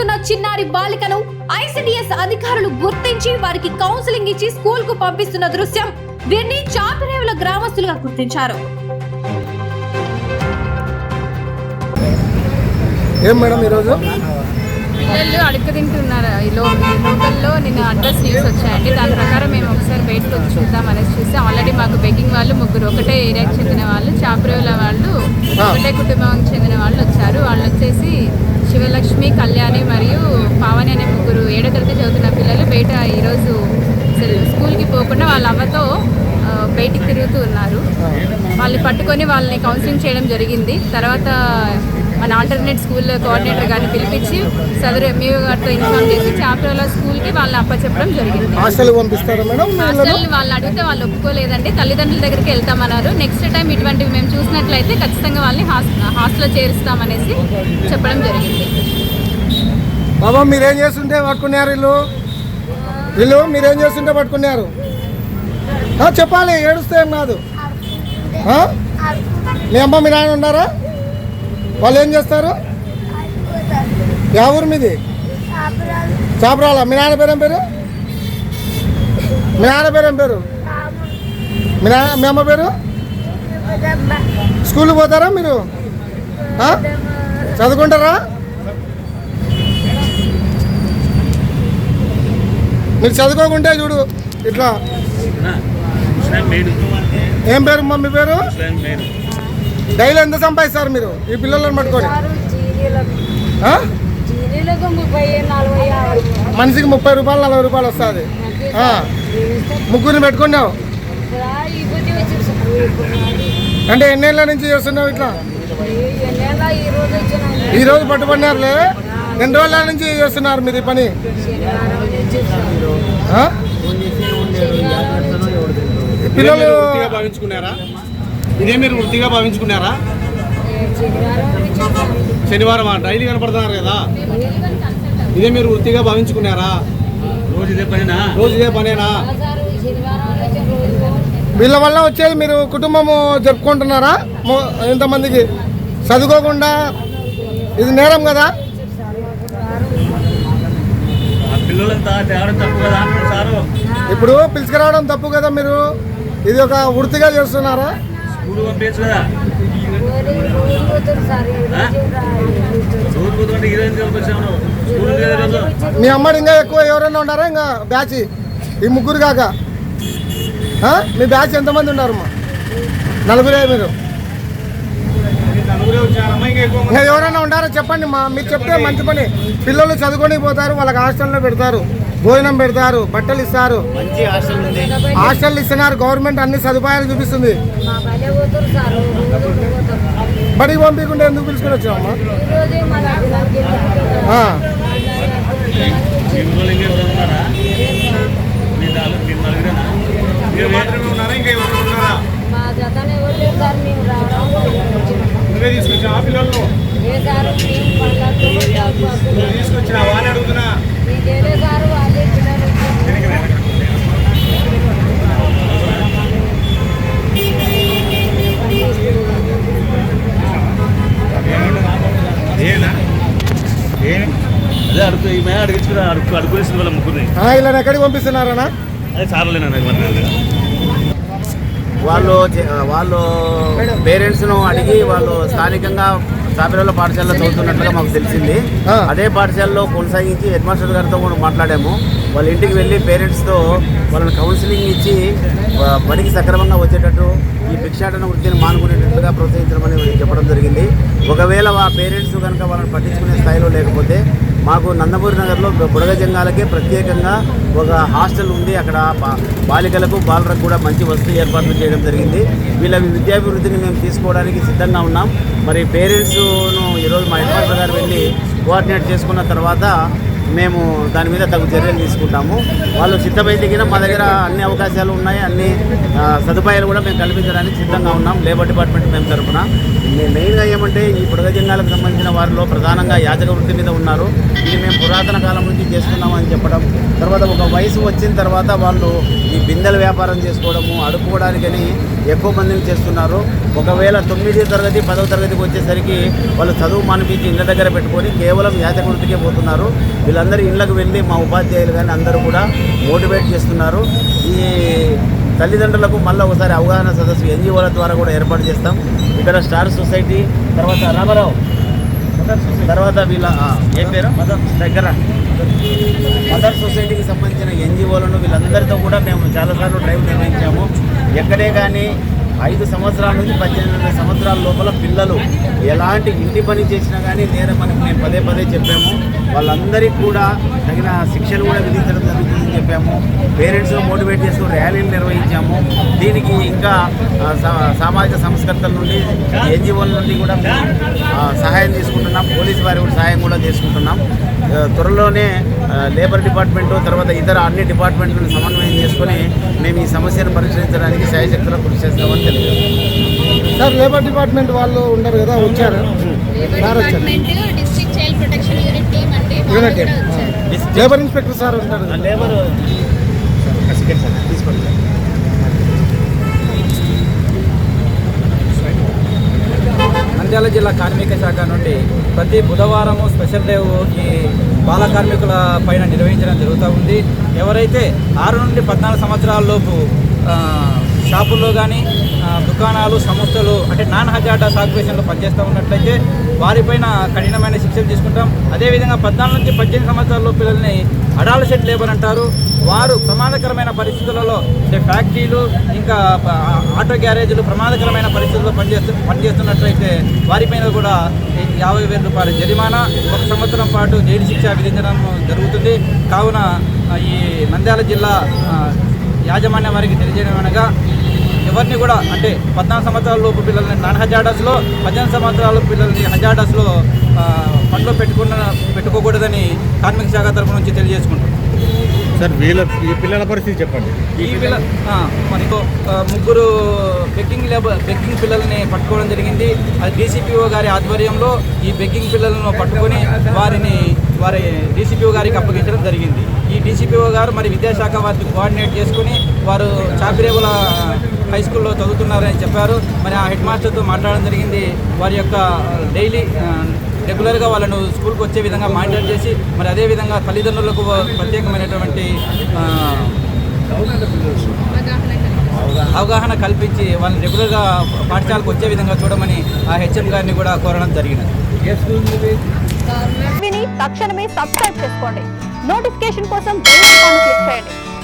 చేస్తున్న చిన్నారి బాలికను ఐసిడిఎస్ అధికారులు గుర్తించి వారికి కౌన్సిలింగ్ ఇచ్చి స్కూల్కు పంపిస్తున్న దృశ్యం వీరిని చాపిరేవుల గ్రామస్తులుగా గుర్తించారు. ఏం మేడం ఈరోజు? పిల్లలు అడుగు తింటున్నారు. లోకల్లో నిన్న అడ్రస్ న్యూస్ వచ్చాయండి. దాని ప్రకారం మేము ఒకసారి బయటకు వచ్చి చూద్దాం అనేసి చూస్తే ఆల్రెడీ మాకు బెగ్గింగ్ వాళ్ళు ముగ్గురు. ఒకటే ఏరియాకి చెందిన వాళ్ళు చాపురేవుల వాళ్ళు ఒకటే కుటుంబానికి చెందిన వాళ్ళు వచ్చారు. వాళ్ళు వచ్చేసి శివలక్ష్మి కళ్యాణి మరియు పావని అనే ముగ్గురు ఏడో తరగతి చదువుతున్న పిల్లలు బయట ఈరోజు స్కూల్కి పోకుండా వాళ్ళ అవ్వతో బయటికి తిరుగుతూ ఉన్నారు. వాళ్ళని పట్టుకొని వాళ్ళని కౌన్సిలింగ్ చేయడం జరిగింది. తర్వాత మన ఆల్టర్నేట్ స్కూల్ కోఆర్డినేటర్ గారిని పిలిపించి సదరు ఎంఈఓ గారితో ఇన్ఫార్మ్ చేసి చాప్టర్ల స్కూల్కి వాళ్ళని అప్పచెప్పడం జరిగింది. హాస్టల్ పంపిస్తారా మేడం? వీళ్ళను? హాస్టల్ వాళ్ళు అడిగితే వాళ్ళు ఒప్పుకోలేదండి. తల్లిదండ్రుల దగ్గరికి వెళ్తామన్నారు. నెక్స్ట్ టైం ఇటువంటివి మేము చూసినట్లయితే ఖచ్చితంగా వాళ్ళని హాస్టల్లో చేరుస్తామనేసి చెప్పడం జరిగింది. బాబా మీరేం చేస్తుంటే పట్టుకున్నారు వీళ్ళు వీళ్ళు మీరేం చేస్తుంటే పట్టుకున్నారు? చెప్పాలి ఏడుస్తే ఏం కాదు. ఆ? మీ అమ్మ మీ నాన్న ఉన్నారా? వాళ్ళు ఏం చేస్తారు? యా ఊరు మీది? చాపరాల? మీ నాన్న పేరు ఏం పేరు? మీ నాన్న పేరు ఏం పేరు? మీ నాన్న మీ అమ్మ పేరు? స్కూల్కి పోతారా మీరు? చదువుకుంటారా? మీరు చదువుకోకుంటే చూడు ఇట్లా. ఏం పేరు మమ్మీ పేరు? డైలీ ఎంత సంపాదిస్తారు మీరు? ఈ పిల్లలను పట్టుకొని. మనిషికి ముప్పై రూపాయలు నలభై రూపాయలు వస్తుంది. ముగ్గురిని పెట్టుకున్నావు? అంటే ఎన్నేళ్ళ నుంచి చేస్తున్నావు ఇట్లా? ఈ రోజు వచ్చిన ఈ రోజు పట్టుకున్నారులే ఎన్ని రోజుల నుంచి చేస్తున్నారు మీరు ఈ పని? పిల్లలు భావించుకున్నారా? ఇదే మీరు వృత్తిగా భావించుకున్నారా? శనివారం డైలీ కనపడుతున్నారు కదా. ఇదే మీరు వృత్తిగా భావించుకున్నారా? రోజు ఇదే పనేనా? రోజు ఇదే పనేనా? వీళ్ళ వల్ల వచ్చేది మీరు కుటుంబము జరుపుకుంటున్నారా? ఎంతమందికి? చదువుకోకుండా? ఇది నేరం కదా? ఇప్పుడు పిలుచుకురావడం తప్పు కదా మీరు? ఇది ఒక వృత్తిగా చేస్తున్నారా? మీ అమ్మడి ఇంకా ఎక్కువ ఎవరైనా ఉన్నారా ఇంకా బ్యాచ్? ఈ ముగ్గురు కాక? మీ బ్యాచ్ ఎంతమంది ఉన్నారు అమ్మా? నలుగురే మీరు. ఇంకా ఎవరైనా ఉన్నారో చెప్పండి మా మీరు చెప్తే మంచి పని. పిల్లలు చదువుకొని పోతారు వాళ్ళకి హాస్టల్లో పెడతారు భోజనం పెడతారు బట్టలు ఇస్తారు. మంచి హాస్టల్ ఉంది. హాస్టల్ ఇస్తున్నారు గవర్నమెంట్ అన్ని సదుపాయాలు చూపిస్తుంది. బడికి పంపించకుండా ఎందుకు పిలుచుకొని వచ్చామమ్మా ఈ రోజే మా దగ్గరికి ఆ. ఎన్ని రోజులు ఇంకా ఎవరు ఉన్నారా మీ నాలుగు మీ నలుగురేనా మీరు మాత్రమే ఉన్నారా ఇంకా ఎవరు ఉన్నారా మా జతనే ఎవరు లేరు సార్ మేము రావడం నువ్వే తీసుకొచ్చా పిల్లలు ఏ సార్ మేము పళ్ళతో నువ్వు తీసుకొచ్చినావా అని అడుగుతున్నా మీకేలే సార్ వాళ్ళే పిల్లలు ఏనా అదే అడుగు అడుగు అడుగులేసిన వాళ్ళ ముగ్గురిని. ఇలా ఎక్కడికి పంపిస్తున్నారనా అదే వాళ్ళు వాళ్ళు పేరెంట్స్ను అడిగి వాళ్ళు స్థానికంగా సాపిరాల పాఠశాలలో చదువుతున్నట్లుగా మాకు తెలిసింది. అదే పాఠశాలలో కొనసాగించి హెడ్ మాస్టర్ గారితో కూడా మాట్లాడాము. వాళ్ళ ఇంటికి వెళ్ళి పేరెంట్స్తో వాళ్ళని కౌన్సిలింగ్ ఇచ్చి బడికి సక్రమంగా వచ్చేటట్టు ఈ భిక్షాటన వృత్తిని మానుకునేటట్లుగా ప్రోత్సహించడమని చెప్పడం జరిగింది. ఒకవేళ ఆ పేరెంట్స్ కనుక వాళ్ళని పట్టించుకునే స్థాయిలో లేకపోతే మాకు నందమూరి నగర్లో బుడగ జంగాలకే ప్రత్యేకంగా ఒక హాస్టల్ ఉంది. అక్కడ బాలికలకు బాలలకు కూడా మంచి వసతి ఏర్పాట్లు చేయడం జరిగింది. వీళ్ళ విద్యాభివృద్ధిని మేము తీసుకోవడానికి సిద్ధంగా ఉన్నాం. మరి పేరెంట్స్ను ఈరోజు మా హెడ్ మాస్టర్ గారు వెళ్ళి కోఆర్డినేట్ చేసుకున్న తర్వాత మేము దాని మీద తగు చర్యలు తీసుకుంటాము. వాళ్ళు సిద్ధమైతే మా దగ్గర అన్ని అవకాశాలు ఉన్నాయి అన్ని సదుపాయాలు కూడా మేము కల్పించడానికి సిద్ధంగా ఉన్నాం లేబర్ డిపార్ట్మెంట్ మేము తరఫున మెయిన్గా ఏమంటే ఈ బుడగ జంగాలకు సంబంధించిన వారిలో ప్రధానంగా యాచక వృత్తి మీద ఉన్నారు. ఇది మేము పురాతన కాలం నుంచి చేస్తున్నామని చెప్పడం తర్వాత ఒక వయసు వచ్చిన తర్వాత వాళ్ళు ఈ బిందెల వ్యాపారం చేసుకోవడము అడుక్కోవడానికని ఎక్కువ మందిని చేస్తున్నారు. ఒకవేళ తొమ్మిది తరగతి పదవ తరగతికి వచ్చేసరికి వాళ్ళు చదువు మానిపించి ఇళ్ళ దగ్గర పెట్టుకొని కేవలం యాచకృతికే పోతున్నారు. వీళ్ళందరూ ఇళ్ళకు వెళ్ళి మా ఉపాధ్యాయులు కానీ అందరూ కూడా మోటివేట్ చేస్తున్నారు. ఈ తల్లిదండ్రులకు మళ్ళీ ఒకసారి అవగాహన సదస్సు ఎన్జిఓల ద్వారా కూడా ఏర్పాటు చేస్తాం. ఇక్కడ స్టార్ సొసైటీ తర్వాత రామారావు. తర్వాత వీళ్ళ ఏం పేరు? దగ్గర. మదర్ సొసైటీకి సంబంధించిన ఎన్జిఓలను వీళ్ళందరితో కూడా మేము చాలాసార్లు డ్రైవ్ నిర్వహించాము. ఎక్కడే కానీ ఐదు సంవత్సరాల నుంచి పద్దెనిమిది సంవత్సరాల లోపల పిల్లలు ఎలాంటి ఇంటి పని చేసినా కానీ నేరమని మేము పదే పదే చెప్పాము. వాళ్ళందరికీ కూడా తగిన శిక్షలు కూడా విధించడం జరుగుతుందని చెప్పాము. పేరెంట్స్ మోటివేట్ చేస్తూ ర్యాలీలు నిర్వహించాము. దీనికి ఇంకా సా- సామాజిక సంస్కర్తల నుండి ఎన్జిఓల నుండి కూడా మేము సహాయం తీసుకుంటున్నాం. పోలీస్ వారి కూడా సహాయం కూడా తీసుకుంటున్నాం త్వరలోనే లేబర్ డిపార్ట్మెంటు తర్వాత ఇతర అన్ని డిపార్ట్మెంట్లను సమన్వయం చేసుకొని మేము ఈ సమస్యను పరిష్కరించడానికి శాయశక్తుల కృషి చేస్తామని తెలియదు సార్ లేబర్ డిపార్ట్మెంట్ వాళ్ళు ఉండరు కదా వచ్చారు. లేబర్ ఇన్స్పెక్టర్ సార్ ఉంటారు. లేబర్ తీసుకోండి. జగిత్యాల జిల్లా కార్మిక శాఖ నుండి ప్రతి బుధవారము స్పెషల్ డే ఈ బాల కార్మికుల పైన నిర్వహించడం జరుగుతూ ఉంది. ఎవరైతే ఆరు నుండి పద్నాలుగు సంవత్సరాల లోపు షాపుల్లో కానీ దుకాణాలు సంస్థలు అంటే నాన్ హజార్డస్ ఆక్యుపేషన్లో పనిచేస్తూ ఉన్నట్లయితే వారిపైన కఠినమైన శిక్షలు తీసుకుంటాం. అదేవిధంగా పద్నాలుగు నుంచి పద్దెనిమిది సంవత్సరాల్లో పిల్లల్ని అడాలసెట్ లేబర్ అంటారు. వారు ప్రమాదకరమైన పరిస్థితులలో అంటే ఫ్యాక్టరీలు ఇంకా ఆటో గ్యారేజీలు ప్రమాదకరమైన పరిస్థితుల్లో పనిచేస్తు పనిచేస్తున్నట్లయితే వారిపైన కూడా యాభై వేల రూపాయల జరిమానా ఒక సంవత్సరం పాటు జైలు శిక్ష విధించడం జరుగుతుంది. కావున ఈ నంద్యాల జిల్లా యాజమాన్యం వారికి తెలియజేయడం అనగా ఎవరిని కూడా అంటే పద్నాలుగు సంవత్సరాల లోపు పిల్లల్ని నాన్ హజార్డస్లో పద్దెనిమిది సంవత్సరాల పిల్లల్ని హజార్డస్లో పనిలో పెట్టుకున్న పెట్టుకోకూడదని కార్మిక శాఖ తరపు నుంచి తెలియజేసుకుంటాం సార్ వీళ్ళ ఈ పిల్లల పరిస్థితి చెప్పండి. ఈ పిల్ల ఆ, ముగ్గురు బెగ్గింగ్ లేబర్ బెగ్గింగ్ పిల్లల్ని పట్టుకోవడం జరిగింది. అది డీసీపీఓ గారి ఆధ్వర్యంలో ఈ బెగ్గింగ్ పిల్లలను పట్టుకొని వారిని వారి డీసీపీఓ గారికి అప్పగించడం జరిగింది. ఈ డీసీపీఓ గారు మరి విద్యాశాఖ వారిని కోఆర్డినేట్ చేసుకుని వారు చాపిరేవుల హై స్కూల్లో చదువుతున్నారని చెప్పారు. మరి ఆ హెడ్ మాస్టర్తో మాట్లాడడం జరిగింది. వారి యొక్క డైలీ రెగ్యులర్గా వాళ్ళను స్కూల్కి వచ్చే విధంగా మానిటర్ చేసి మరి అదేవిధంగా తల్లిదండ్రులకు ప్రత్యేకమైనటువంటి ఆ, అవగాహన కల్పించి వాళ్ళని రెగ్యులర్గా పాఠశాలకు వచ్చే విధంగా చూడమని ఆ హెచ్ఎం గారిని కూడా కోరడం జరిగినది. విని తక్షణమే సబ్స్క్రైబ్ చేసుకోండి. నోటిఫికేషన్ కోసం బెల్ ఐకాన్ క్లిక్ చేయండి.